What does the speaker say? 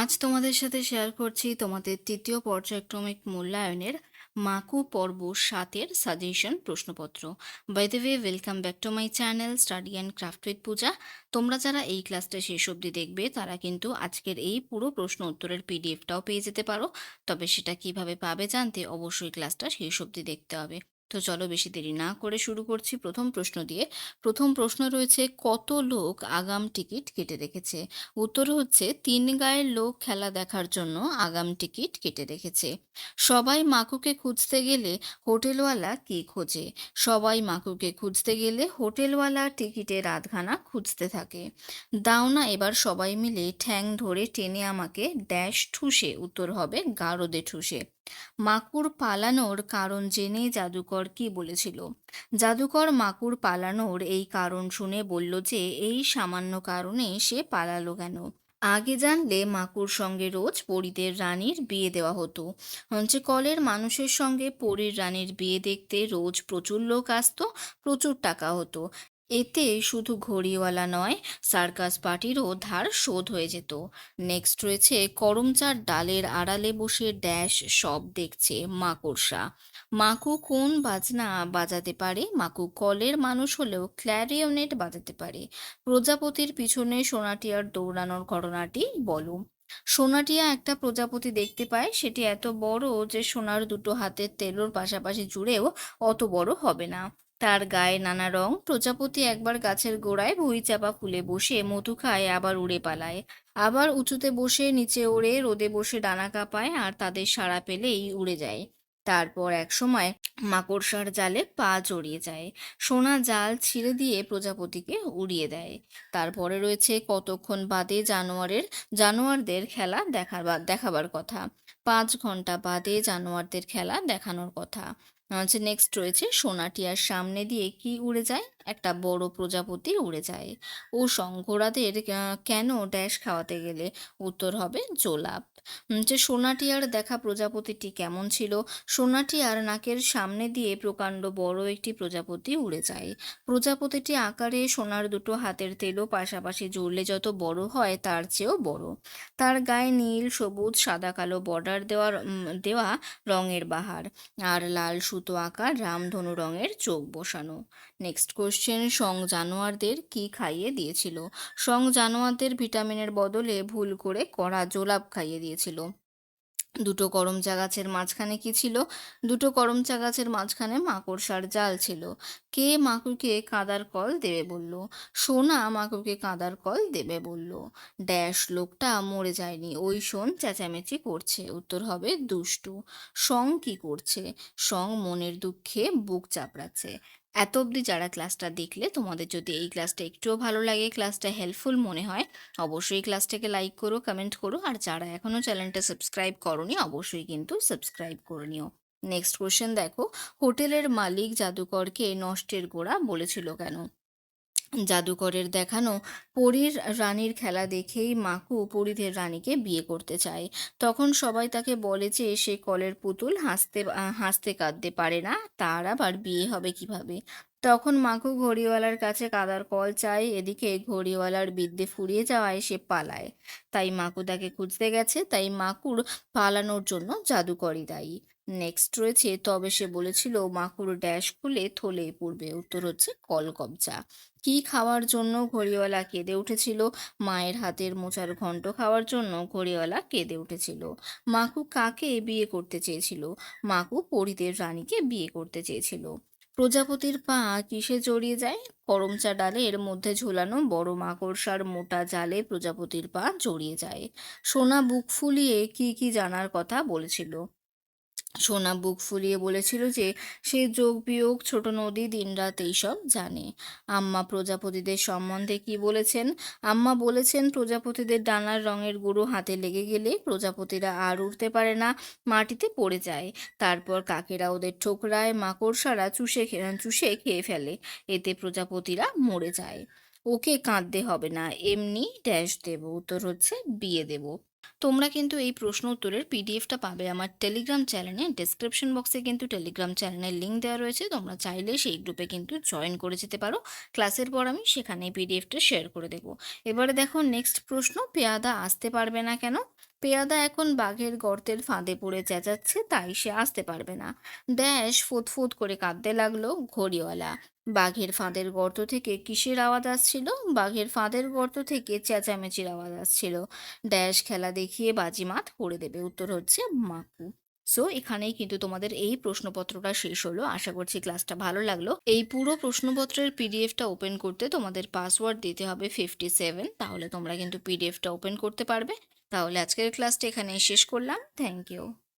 আজ তোমাদের সাথে শেয়ার করছি তোমাদের তৃতীয় পর্যায়ক্রমিক মূল্যায়নের মাকু পর্ব সাতের সাজেশন প্রশ্নপত্র। By the way welcome back to my channel study and craft with Puja তোমরা যারা এই ক্লাসটা শেষ অবধি দেখবে, তারা কিন্তু আজকের এই পুরো প্রশ্ন উত্তরের পিডিএফটাও পেয়ে যেতে পারো। তবে সেটা কীভাবে পাবে জানতে অবশ্যই ক্লাসটা শেষ অবধি দেখতে হবে। তো চলো বেশি দেরি না করে শুরু করছি প্রথম প্রশ্ন দিয়ে। প্রথম প্রশ্ন রয়েছে, কত লোক আগাম টিকিট কেটে রেখেছে? উত্তর হচ্ছে, তিন গায়ের লোক খেলা দেখার জন্য আগাম টিকিট কেটে রেখেছে। সবাই মাকুকে খুঁজতে গেলে হোটেলওয়ালা কি খোঁজে? সবাই মাকুকে খুঁজতে গেলে হোটেলওয়ালা টিকিটের আধখানা খুঁজতে থাকে। দাও না এবার সবাই মিলে ঠ্যাং ধরে টেনে আমাকে ড্যাশ ঠুসে, উত্তর হবে গারদে ঠুসে। মাকুর পালানোর কারণ জেনে জাদুকর কি বলেছিল। জাদুকর মাকুর পালানোর এই কারণ শুনে বলল যে, এই সামান্য কারণে সে পালালো কেন? আগে জানলে মাকুর সঙ্গে রোজ পরীদের রানীর বিয়ে দেওয়া হতো। হচ্ছে কলের মানুষের সঙ্গে পরীর রানীর বিয়ে দেখতে রোজ প্রচুর লোক আসতো, প্রচুর টাকা হতো। এতে শুধু ঘড়িওয়ালা নয়, সার্কাস পার্টিরও ধার শোধ হয়ে যেত। নেক্সট রয়েছে করমচার ডালের আড়ালে বসে ড্যাশ সব দেখছে মাকড়সা। মাকু কোন বাজনা বাজাতে পারে? মাকু কলের মানুষ হলেও ক্ল্যারিওনেট বাজাতে পারে। প্রজাপতির পিছনে সোনাটিয়ার দৌড়ানোর ঘটনাটি বলো। সোনাটিয়া একটা প্রজাপতি দেখতে পায়, সেটি এত বড় যে সোনার দুটো হাতের তেলোর পাশাপাশি জুড়েও অত বড় হবে না। তার গায়ে নানা রং, প্রজাপতি একবার গাছের গোড়ায় ভুঁই চাপা ফুলে বসে, মধু খায়, আবার উড়ে পালায়। আবার উঁচুতে বসে, নিচে ওড়ে, রোদে বসে ডানা কাঁপায়, আর তাদের সাড়া পেলেই উড়ে যায়। তারপর এক সময় মাকড়সার জালে পা জড়িয়ে যায়। সোনা জাল ছিঁড়ে দিয়ে প্রজাপতিকে উড়িয়ে দেয়। তারপরে রয়েছে কতক্ষণ বাদে জানোয়ারের, জানোয়ারদের খেলা দেখাবার দেখাবার কথা। পাঁচ ঘণ্টা বাদে জানোয়ারদের খেলা দেখানোর কথা। হচ্ছে নেক্সট রয়েছে সোনাটিয়ার সামনে দিয়ে কি উড়ে যায়? একটা বড় প্রজাপতি উড়ে যায়। ও শঙ্করাদের কেন ড্যাশ খাওয়াতে গেলে? উত্তর হবে জোলাপ যে সোনাটিয়ার দেখা প্রজাপতিটি কেমন ছিল? সোনাটিয়ার নাকের সামনে দিয়ে প্রকাণ্ড বড় একটি প্রজাপতি উড়ে যায়। প্রজাপতিটি আকারে সোনার দুটো হাতের তেলও পাশাপাশি জুড়লে যত বড় হয় তার চেয়েও বড়। তার গায়ে নীল, সবুজ, সাদা, কালো বর্ডার দেওয়ার দেওয়া রঙের বাহার। আর লাল সুতো আঁকা রামধনু রঙের চোখ বসানো। নেক্সট কোশ্চেন সং জানোয়ারদের কি খাইয়ে দিয়েছিল? সং জানোয়ারদের ভিটামিনের বদলে ভুল করে কড়া জোলাপ খাইয়ে দিয়েছিল। দুটো করমচা গাছের মাঝখানে কি ছিল? দুটো করমচা গাছের মাঝখানে মাকড়সার জাল ছিল। কে মাকুকে কাদার কল দেবে বলল। সোনা মাকুকে কাদার কল দেবে বলল। ড্যাশ, লোকটা মরে যায়নি। ওই শোন, চেঁচামেচি করছে। উত্তর হবে দুষ্টু। সং কি করছে? সং মনের দুঃখে বুক চাপড়াচ্ছে। এত অবধি যারা ক্লাসটা দেখলে তোমাদের যদি এই ক্লাসটা একটুও ভালো লাগে, ক্লাসটা হেল্পফুল মনে হয়, অবশ্যই ক্লাসটাকে লাইক করো কমেন্ট করো। আর যারা এখনও চ্যানেলটা সাবস্ক্রাইব করনি, অবশ্যই কিন্তু সাবস্ক্রাইব করে নিও। নেক্সট কোয়েশ্চেন দেখো, হোটেলের মালিক জাদুকরকে নষ্টের গোড়া বলেছিল কেন? জাদুকরের দেখানো পরীর রানীর খেলা দেখেই মাকু পরীদের রানীকে বিয়ে করতে চায়। তখন সবাই তাকে বলে যে, সে কলের পুতুল, হাসতে হাসতে কাঁদতে পারে না, তার আবার বিয়ে হবে কীভাবে? তখন মাকু ঘড়িওয়ালার কাছে কাদার কল চায়, এদিকে ঘড়িওয়ালার বিদ্যে ফুরিয়ে যাওয়ায় সে পালায়। তাই মাকু তাকে খুঁজতে গেছে, তাই মাকুর পালানোর জন্য জাদুকরই দায়ী। নেক্সট রয়েছে, তবে সে বলেছিল, মাকুর ড্যাশ খুলে থলে পড়বে। উত্তর হচ্ছে কলকবজা কি খাওয়ার জন্য ঘড়িওয়ালা কেঁদে উঠেছিল? মায়ের হাতের মোচার ঘন্ট খাওয়ার জন্য ঘড়িওয়ালা কেঁদে উঠেছিল। মাকু কাকে বিয়ে করতে চেয়েছিল? মাকু পরিদের রানীকে বিয়ে করতে চেয়েছিল। প্রজাপতির পা কিসে জড়িয়ে যায়? করমচা এর মধ্যে ঝোলানো বড় মাকড়সার মোটা জালে প্রজাপতির পা জড়িয়ে যায়। সোনা বুক ফুলিয়ে কি কি জানার কথা বলেছিল? সোনা বুক ফুলিয়ে বলেছিল যে সে যোগ বিয়োগ, ছোট নদী, দিনরাত এইসব জানে। আম্মা প্রজাপতিদের সম্বন্ধে কি বলেছেন? আম্মা বলেছেন, প্রজাপতিদের ডানার রঙের গুঁড়ো হাতে লেগে গেলে প্রজাপতিরা আর উঠতে পারে না, মাটিতে পড়ে যায়। তারপর কাকেরা ওদের ঠোকরায় মাকড়সারা চুষে চুষে খেয়ে ফেলে। এতে প্রজাপতিরা মরে যায়। ওকে কাঁদতে হবে না, এমনি ড্যাশ দেব। উত্তর হচ্ছে, বিয়ে দেব। তোমরা কিন্তু এই প্রশ্ন উত্তরের পিডিএফটা পাবে আমার টেলিগ্রাম চ্যানেলে ডিসক্রিপশন বক্সে কিন্তু টেলিগ্রাম চ্যানেলের লিঙ্ক দেওয়া রয়েছে। তোমরা চাইলে সেই গ্রুপে কিন্তু জয়েন করে যেতে পারো। ক্লাসের পর আমি সেখানে পিডিএফটা শেয়ার করে দেবো। এবারে দেখো নেক্সট প্রশ্ন, পেয়াদা আসতে পারবে না কেন? পেয়াদা এখন বাঘের গর্তের ফাঁদে পড়ে চেঁচাচ্ছে, তাই সে আসতে পারবে না। ড্যাশ ফুৎফুৎ করে কাঁদতে লাগল ঘড়িওয়ালা। বাঘের ফাঁদের গর্ত থেকে কিসের আওয়াজ আসছিল? বাঘের ফাঁদের গর্ত থেকে চেঁচামেচির আওয়াজ আসছিল। ড্যাশ খেলা দেখিয়ে বাজিমাত করে দেবে, উত্তর হচ্ছে মাকু। সো, এখানেই কিন্তু তোমাদের এই প্রশ্নপত্রটা শেষ হলো। আশা করছি ক্লাসটা ভালো লাগল। এই পুরো প্রশ্নপত্রের পিডিএফটা ওপেন করতে তোমাদের পাসওয়ার্ড দিতে হবে ফিফটি সেভেন, তাহলে তোমরা কিন্তু পিডিএফটা ওপেন করতে পারবে। তাহলে আজকের ক্লাসটি এখানেই শেষ করলাম। Thank you